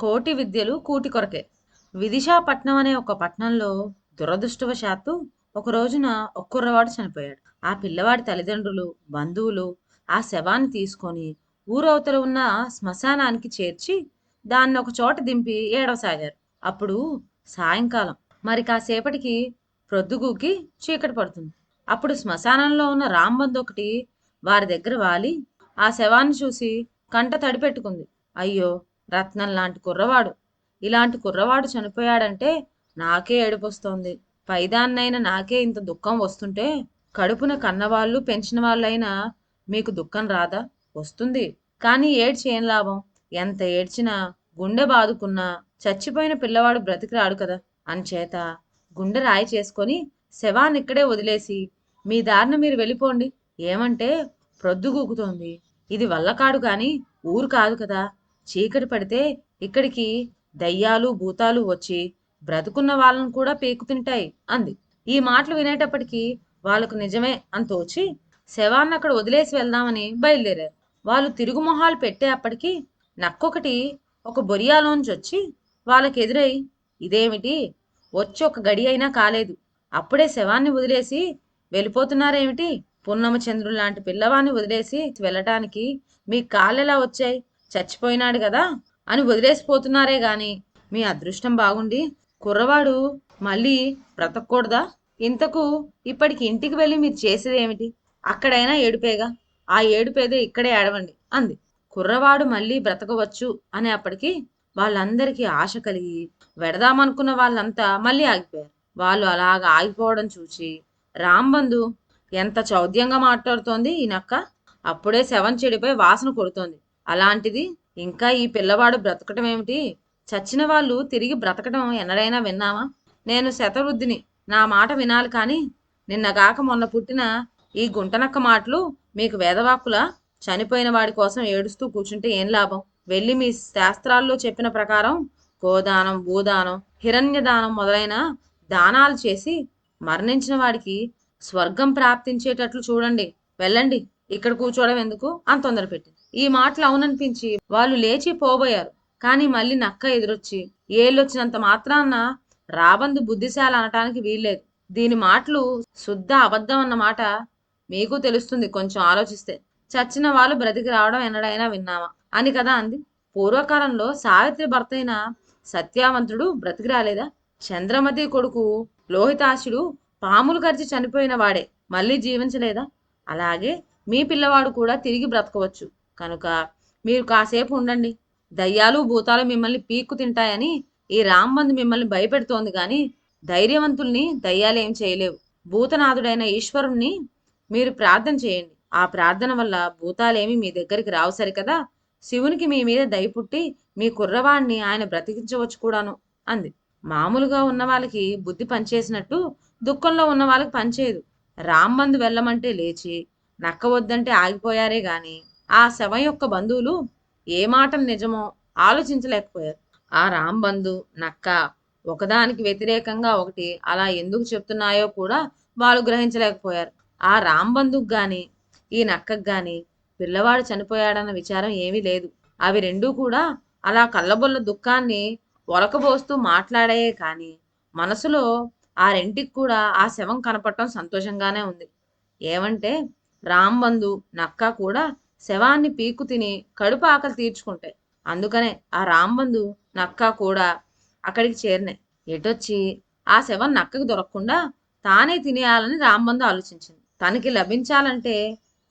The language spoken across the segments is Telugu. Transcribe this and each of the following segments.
కోటి విద్యలు కూటి కొరకే. విదిశాపట్నం అనే ఒక పట్టణంలో దురదృష్టవశాత్తు ఒక రోజున ఒక్కుర్రవాడు చనిపోయాడు. ఆ పిల్లవాడి తల్లిదండ్రులు బంధువులు ఆ శవాన్ని తీసుకొని ఊరవతల ఉన్న శ్మశానానికి చేర్చి దాన్ని ఒక చోట దింపి ఏడవసాగారు. అప్పుడు సాయంకాలం. మరి కాసేపటికి ప్రొద్దుగూకి చీకటి పడుతుంది. అప్పుడు శ్మశానంలో ఉన్న రాంబంద్ ఒకటి వారి దగ్గర వాలి. ఆ శవాన్ని చూసి కంట తడిపెట్టుకుంది. అయ్యో రత్నం లాంటి కుర్రవాడు. ఇలాంటి కుర్రవాడు చనిపోయాడంటే నాకే ఏడుపొస్తోంది. పైదాన్నైనా నాకే ఇంత దుఃఖం వస్తుంటే కడుపున కన్నవాళ్ళు పెంచిన వాళ్ళైనా మీకు దుఃఖం రాదా? వస్తుంది. కానీ ఏడ్చి ఏం లాభం? ఎంత ఏడ్చినా గుండె బాదుకున్నా చచ్చిపోయిన పిల్లవాడు బ్రతికి రాడు కదా. అంచేత గుండె రాయి చేసుకొని శవాన్ని ఇక్కడే వదిలేసి మీ దారిన మీరు వెళ్ళిపోండి. ఏమంటే ప్రొద్దుగూకుతోంది ఇది వల్లకాడు కానీ ఊరు కాదు కదా. చీకటి పడితే ఇక్కడికి దయ్యాలు భూతాలు వచ్చి బ్రతుకున్న వాళ్ళను కూడా పీకు తింటాయి అంది. ఈ మాటలు వినేటప్పటికీ వాళ్ళకు నిజమే అని తోచి శవాన్ని అక్కడ వదిలేసి వెళ్దామని బయలుదేరారు. వాళ్ళు తిరుగు మొహాలు పెట్టే నక్కొకటి ఒక బొరియాలోంచి వచ్చి వాళ్ళకి ఎదురై ఇదేమిటి? వచ్చి ఒక గడి అయినా కాలేదు. అప్పుడే శవాన్ని వదిలేసి వెళ్ళిపోతున్నారేమిటి? పున్నమచంద్రుడు లాంటి పిల్లవాన్ని వదిలేసి వెళ్ళటానికి మీ కాళ్ళెలా వచ్చాయి? చచ్చిపోయినాడు కదా అని వదిలేసిపోతున్నారే గాని మీ అదృష్టం బాగుండి కుర్రవాడు మళ్ళీ బ్రతకూడదా ఇంతకు ఇప్పటికి ఇంటికి వెళ్ళి మీరు చేసేది ఏమిటి? అక్కడైనా ఏడుపేగా? ఆ ఏడుపేదే ఇక్కడే ఏడవండి అంది. కుర్రవాడు మళ్ళీ బ్రతకవచ్చు అనే అప్పటికి వాళ్ళందరికీ ఆశ కలిగి వెడదామనుకున్న వాళ్ళంతా మళ్ళీ ఆగిపోయారు. వాళ్ళు అలాగ ఆగిపోవడం చూసి రాంబంధు ఎంత చౌద్యంగా మాట్లాడుతోంది ఈ నక్క అప్పుడే శవం చెడిపోయి వాసన కొడుతోంది. అలాంటిది ఇంకా ఈ పిల్లవాడు బ్రతకటం ఏమిటి? చచ్చిన వాళ్ళు తిరిగి బ్రతకటం ఎన్నడైనా విన్నామా నేను శతవృద్ధిని. నా మాట వినాలి కానీ నిన్నగాక మొన్న పుట్టిన ఈ గుంటనక్క మాటలు మీకు వేదవాక్కుల? చనిపోయిన వాడి కోసం ఏడుస్తూ కూర్చుంటే ఏం లాభం? వెళ్ళి మీ శాస్త్రాల్లో చెప్పిన ప్రకారం గోదానం భూదానం హిరణ్యదానం మొదలైన దానాలు చేసి మరణించిన వాడికి స్వర్గం ప్రాప్తించేటట్లు చూడండి. వెళ్ళండి. ఇక్కడ కూర్చోవడం ఎందుకు? అని తొందర పెట్టింది ఈ మాటలు అవుననిపించి వాళ్ళు లేచి పోబోయారు. కానీ మళ్ళీ నక్క ఎదురొచ్చి ఏళ్ళొచ్చినంత మాత్రాన రాబందు బుద్ధిశాల అనటానికి వీల్లేదు. దీని మాటలు శుద్ధ అబద్ధం అన్న మాట మీకు తెలుస్తుంది కొంచెం ఆలోచిస్తే. చచ్చిన వాళ్ళు బ్రతికి రావడం ఎన్నడైనా విన్నామా అని కదా అంది. పూర్వకాలంలో సావిత్రి భర్త అయిన సత్యావంతుడు బ్రతికి రాలేదా? చంద్రమతి కొడుకు లోహితాశుడు పాములు కరిచి చనిపోయిన వాడే మళ్ళీ జీవించలేదా? అలాగే మీ పిల్లవాడు కూడా తిరిగి బ్రతకవచ్చు. కనుక మీరు కాసేపు ఉండండి. దయ్యాలు భూతాలు మిమ్మల్ని పీక్కు తింటాయని ఈ రాంబంద్ మిమ్మల్ని భయపెడుతోంది కానీ ధైర్యవంతుల్ని దయ్యాలేం చేయలేవు. భూతనాథుడైన ఈశ్వరుణ్ణి మీరు ప్రార్థన చేయండి. ఆ ప్రార్థన వల్ల భూతాలేమి మీ దగ్గరికి రావు సరికదా? శివునికి మీ మీద దయ పుట్టి మీ కుర్రవాణ్ణి ఆయన బ్రతికించవచ్చు కూడాను అంది. మామూలుగా ఉన్న వాళ్ళకి బుద్ధి పనిచేసినట్టు దుఃఖంలో ఉన్న వాళ్ళకి పనిచేయదు. రాంబందు వెళ్ళమంటే లేచి నక్క వద్దంటే ఆగిపోయారే గాని ఆ శవం యొక్క బంధువులు ఏ మాట నిజమో ఆలోచించలేకపోయారు. ఆ రాంబంధు నక్క ఒకదానికి వ్యతిరేకంగా ఒకటి అలా ఎందుకు చెప్తున్నాయో కూడా వాళ్ళు గ్రహించలేకపోయారు. ఆ రాంబంధుకు గాని ఈ నక్కకు గాని పిల్లవాడు చనిపోయాడన్న విచారం ఏమీ లేదు. అవి రెండూ కూడా అలా కళ్ళబొల్ల దుఃఖాన్ని ఒలకబోస్తూ మాట్లాడాయే కానీ మనసులో ఆ రెంటికి కూడా ఆ శవం కనపడటం సంతోషంగానే ఉంది. ఏమంటే రాంబంధు నక్క కూడా శవాన్ని పీకు తిని కడుపు ఆకలి తీర్చుకుంటాయి అందుకనే ఆ రాంబంధు నక్క కూడా అక్కడికి చేరినాయి. ఎటొచ్చి? ఆ శవం నక్కకు దొరకకుండా తానే తినేయాలని రాంబంధు ఆలోచించింది. తనకి లభించాలంటే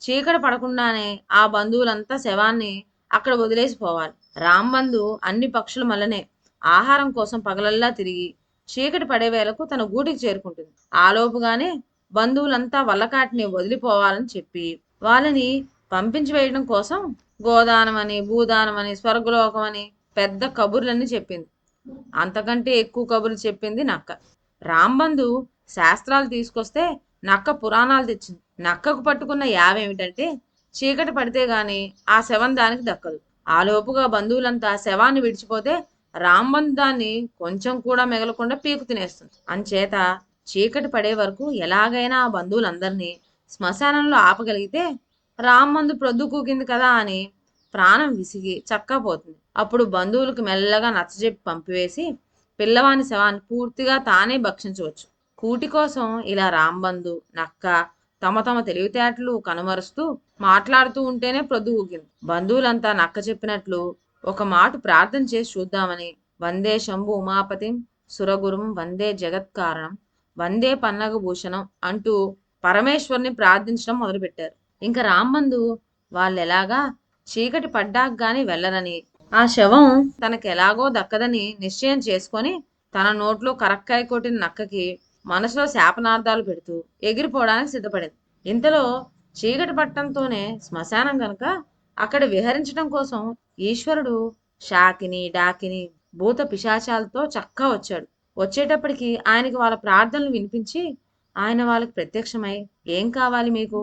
చీకటి పడకుండానే ఆ బంధువులంతా శవాన్ని అక్కడ వదిలేసి పోవాలి. రాంబంధు అన్ని పక్షుల మల్లనే ఆహారం కోసం పగలల్లా తిరిగి చీకటి పడే వేళకు తన గూటికి చేరుకుంటుంది. ఆలోపుగానే బంధువులంతా వల్లకాటిని వదిలిపోవాలని చెప్పి వాళ్ళని పంపించి వేయడం కోసం గోదానం అని భూదానం అని అని పెద్ద కబుర్లన్నీ చెప్పింది. అంతకంటే ఎక్కువ కబుర్లు చెప్పింది నక్క. రాంబంధు శాస్త్రాలు తీసుకొస్తే నక్క పురాణాలు తెచ్చింది. నక్కకు పట్టుకున్న యావేమిటంటే చీకటి పడితే గాని ఆ శవం దానికి దక్కదు. ఆలోపుగా బంధువులంతా శవాన్ని విడిచిపోతే రాంబంధు దాన్ని కొంచెం కూడా మిగలకుండా పీకు తినేస్తుంది. అంచేత చీకటి పడే వరకు ఎలాగైనా ఆ బంధువులందరినీ శ్మశానంలో ఆపగలిగితే రామ్మందు ప్రొద్దు కూకింది కదా అని ప్రాణం విసిగి చక్కపోతుంది. అప్పుడు బంధువులకు మెల్లగా నచ్చజెప్పి పంపివేసి పిల్లవాని శవాన్ని పూర్తిగా తానే భక్షించవచ్చు. కూటి కోసం ఇలా రాంబంధు నక్క తమ తమ తెలివితేటలు కనుమరుస్తూ మాట్లాడుతూ ఉంటేనే ప్రొద్దు ఊగింది బంధువులంతా నక్క చెప్పినట్లు ఒక మాట ప్రార్థన చేసి చూద్దామని వందే శంభు ఉమాపతిం సురగురుం వందే జగత్కారణం వందే పన్నగ భూషణం అంటూ పరమేశ్వరుని ప్రార్థించడం మొదలుపెట్టారు. ఇంకా రామ్మందు వాళ్ళెలాగా చీకటి పడ్డాక గాని వెళ్ళరని. ఆ శవం తనకెలాగో దక్కదని నిశ్చయం చేసుకొని తన నోట్లో కరక్కాయ కొట్టిన నక్కకి మనసులో శాపనార్థాలు పెడుతూ ఎగిరిపోవడానికి సిద్ధపడింది. ఇంతలో చీకటి పట్టంతోనే శ్మశానం గనక అక్కడ విహరించడం కోసం ఈశ్వరుడు షాకిని డాకిని భూత పిశాచాలతో చక్కా వచ్చాడు. వచ్చేటప్పటికి ఆయనకి వాళ్ళ ప్రార్థనలు వినిపించి ఆయన వాళ్ళకి ప్రత్యక్షమై ఏం కావాలి మీకు?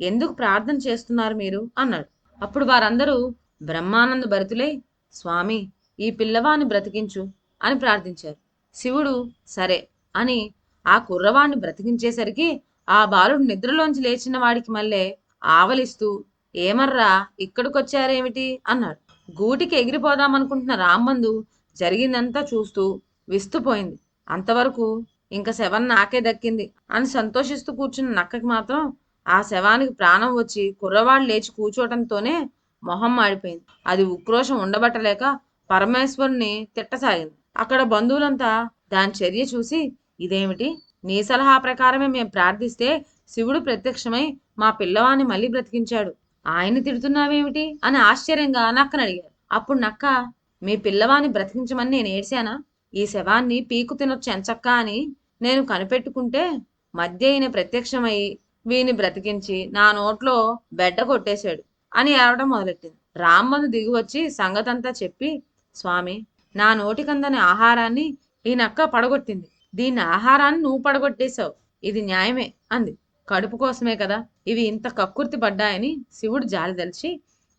ఎందుకు ప్రార్థన చేస్తున్నారు మీరు? అన్నాడు. అప్పుడు వారందరూ బ్రహ్మానంద భరితులై స్వామి ఈ పిల్లవాన్ని బ్రతికించు అని ప్రార్థించారు. శివుడు సరే అని ఆ కుర్రవాణ్ణి బ్రతికించేసరికి ఆ బాలుడు నిద్రలోంచి లేచిన వాడికి మళ్ళీ ఆవలిస్తూ ఏమర్రా ఇక్కడికొచ్చారేమిటి? అన్నాడు. గూటికి ఎగిరిపోదామనుకుంటున్న రామ్మందు జరిగిందంతా చూస్తూ విస్తుపోయింది. అంతవరకు ఇంకా శవం నాకే దక్కింది అని సంతోషిస్తూ కూర్చున్న నక్కకి మాత్రం ఆ శవానికి ప్రాణం వచ్చి కుర్రవాడు లేచి కూర్చోవటంతోనే మొహం మాడిపోయింది. అది ఉక్రోషం ఉండబట్టలేక పరమేశ్వరుని తిట్టసాగింది. అక్కడ బంధువులంతా దాని చర్య చూసి ఇదేమిటి? నీ సలహా ప్రకారమే మేము ప్రార్థిస్తే శివుడు ప్రత్యక్షమై మా పిల్లవాన్ని మళ్ళీ బ్రతికించాడు. ఆయన తిడుతున్నావేమిటి? అని ఆశ్చర్యంగా నక్కని అడిగారు. అప్పుడు నక్క మీ పిల్లవాన్ని బ్రతికించమని నేను ఏడ్చానా? ఈ శవాన్ని పీకు తినొచ్చు ఎంచక్క అని నేను కనిపెట్టుకుంటే మధ్య ఈయన ప్రత్యక్షమై వీని బ్రతికించి నా నోట్లో బెడ్డ కొట్టేశాడు అని ఏడవడం మొదలెట్టింది. రామ్మను దిగి వచ్చి సంగతంతా చెప్పి స్వామి నా నోటికందని ఆహారాన్ని ఈ నక్క పడగొట్టింది. దీని ఆహారాన్ని నువ్వు పడగొట్టేశావు. ఇది న్యాయమే అంది. కడుపు కోసమే కదా ఇవి ఇంత కక్కుర్తి పడ్డాయని శివుడు జాలిదలిచి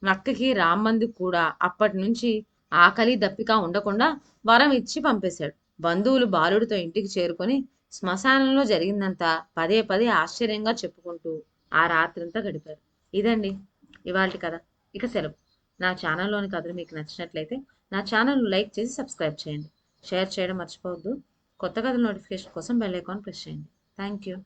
నక్కకి రామ్మంది కూడా అప్పటి నుంచి ఆకలి దప్పిక ఉండకుండా వరం ఇచ్చి పంపేశాడు. బంధువులు బాలుడితో ఇంటికి చేరుకొని శ్మశానంలో జరిగిందంతా పదే పదే ఆశ్చర్యంగా చెప్పుకుంటూ ఆ రాత్రంతా గడిపారు. ఇదండి ఇవాళ కథ. ఇక సెలవు. నా ఛానల్లోని కథలు మీకు నచ్చినట్లయితే నా ఛానల్ను లైక్ చేసి సబ్స్క్రైబ్ చేయండి. షేర్ చేయడం మర్చిపోవద్దు. కొత్త కథల నోటిఫికేషన్ కోసం బెల్ ఐకాన్ ప్రెస్ చేయండి. Thank you.